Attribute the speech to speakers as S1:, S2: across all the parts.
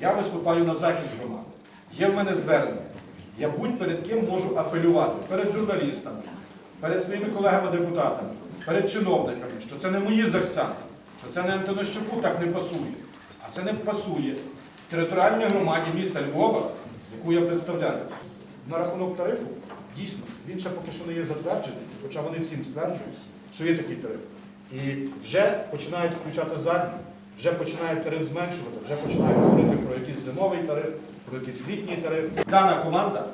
S1: Я виступаю на захист громади. Є в мене звернення. Я будь-перед ким можу апелювати перед журналістами, перед своїми колегами-депутатами, перед чиновниками, що це не мої захцянки, що це не Антонощуку так не пасує. А це не пасує територіальній громаді міста Львова, яку я представляю. На рахунок тарифу, дійсно, він ще поки що не є затверджений, хоча вони всім стверджують, що є такий тариф. І вже починають включати задні, вже починають тариф зменшувати, вже починають говорити про якийсь зимовий тариф, про якийсь літній тариф. Дана команда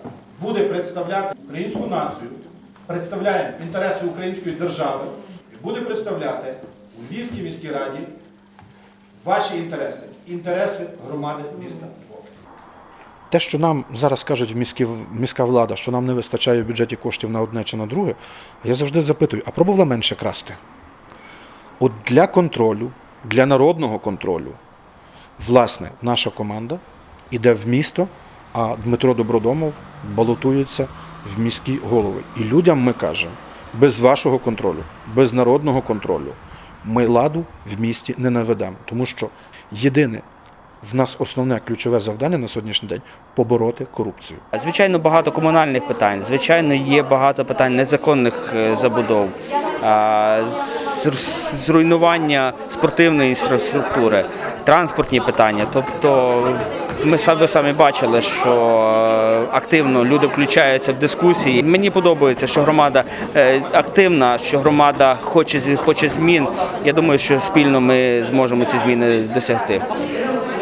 S1: буде представляти українську націю, представляє інтереси української держави і буде представляти у Львівській міській раді ваші інтереси, інтереси громади міста
S2: Те, що нам зараз кажуть міські, міська влада, що нам не вистачає в бюджеті коштів на одне чи на друге, я завжди запитую, а пробувала менше красти? От для контролю, для народного контролю, власне, наша команда йде в місто, а Дмитро Добродомов балотується в міські голови. І людям ми кажемо, без вашого контролю, без народного контролю ми ладу в місті не наведемо. Тому що єдине в нас основне ключове завдання на сьогоднішній день побороти корупцію.
S3: Звичайно, багато комунальних питань. Звичайно, є багато питань незаконних е, забудов, зруйнування спортивної інфраструктури, транспортні питання. Тобто, ми ви самі бачили, що е, активно люди включаються в дискусії. Мені подобається, що громада е, активна, що громада хоче хоче змін. Я думаю, що спільно ми зможемо ці зміни досягти.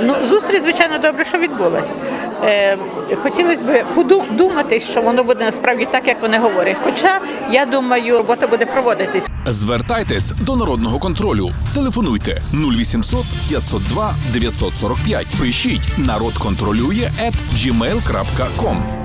S4: Ну, зустріч, звичайно, добре, що відбулась. Е, хотілося б подумати, що воно буде насправді так, як вони говорять. Хоча я думаю, робота буде проводитись.
S5: Звертайтесь до народного контролю. Телефонуйте 0800 502 945. Пишіть народ контролює at gmail.com.